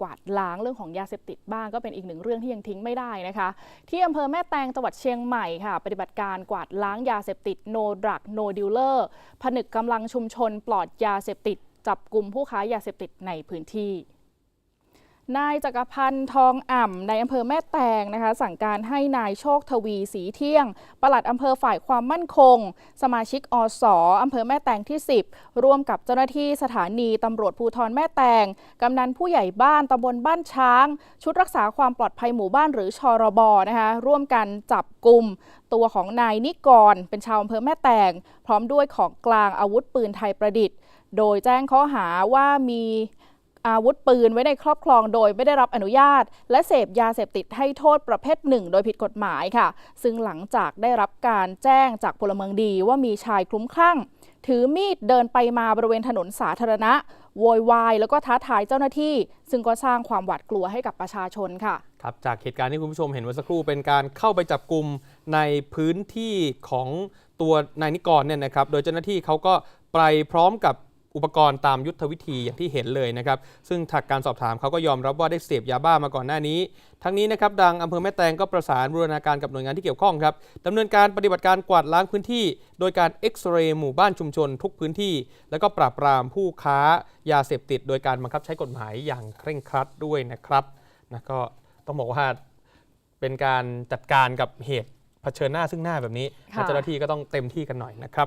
กวาดล้างเรื่องของยาเสพติดบ้างก็เป็นอีกหนึ่งเรื่องที่ยังทิ้งไม่ได้นะคะ ที่อำเภอแม่แตงจังหวัดเชียงใหม่ค่ะ ปฏิบัติการกวาดล้างยาเสพติดโนดรักโนดิลเลอร์ผนึกกำลังชุมชนปลอดยาเสพติด จับกลุ่มผู้ค้ายาเสพติดในพื้นที่ นายจักรพันธ์ทองอ่ำในอำเภอแม่แตงนะคะ สั่งการให้นายโชคทวีสีเที่ยง ปลัดอำเภอฝ่ายความมั่นคง สมาชิกอสออำเภอแม่แตงที่ 10 ร่วมกับเจ้าหน้าที่สถานีตำรวจภูธรแม่แตงกำนันผู้ใหญ่บ้านตำบลบ้านช้าง ชุดรักษาความปลอดภัยหมู่บ้านหรือชรบนะคะร่วมกันจับกลุ่มตัวของนายนิกร เป็นชาวอำเภอแม่แตง พร้อมด้วยของกลางอาวุธปืนไทยประดิษฐ์ โดยแจ้งข้อหาว่ามี อาวุธปืนไว้ในครอบครองโดยไม่ได้รับอนุญาต และเสพยาเสพติดให้โทษประเภทหนึ่งโดยผิดกฎหมายค่ะ ซึ่งหลังจากได้รับการแจ้งจากพลเมืองดีว่ามีชายคลุ้มคลั่ง ถือมีดเดินไปมาบริเวณถนนสาธารณะ โวยวายแล้วก็ท้าทายเจ้าหน้าที่ ซึ่งก็สร้างความหวาดกลัวให้กับประชาชนค่ะครับจากเหตุการณ์ที่คุณผู้ชมเห็นเมื่อสักครู่เป็นการเข้าไปจับกลุ่มในพื้นที่ของตัวนายนิกรเนี่ยนะครับ โดยเจ้าหน้าที่เขาก็ไปพร้อมกับ อุปกรณ์ตามยุทธวิธีอย่างที่เห็นเลยนะครับ ซึ่งจากการสอบถามเขาก็ยอมรับว่าได้เสพยาบ้ามาก่อนหน้านี้ ทั้งนี้นะครับดังอำเภอแม่แตงก็ประสานบูรณาการกับหน่วยงานที่เกี่ยวข้องครับดำเนินการปฏิบัติการกวาดล้างพื้นที่ โดยการเอ็กซเรย์หมู่บ้านชุมชนทุกพื้นที่ แล้วก็ปราบปรามผู้ค้ายาเสพติด โดยการบังคับใช้กฎหมายอย่างเคร่งครัดด้วยนะครับนะก็ต้องบอกว่าเป็นการจัดการกับเหตุเผชิญหน้าซึ่งหน้าแบบนี้ค่ะเจ้าหน้าที่ก็ต้องเต็มที่กันหน่อยนะครับ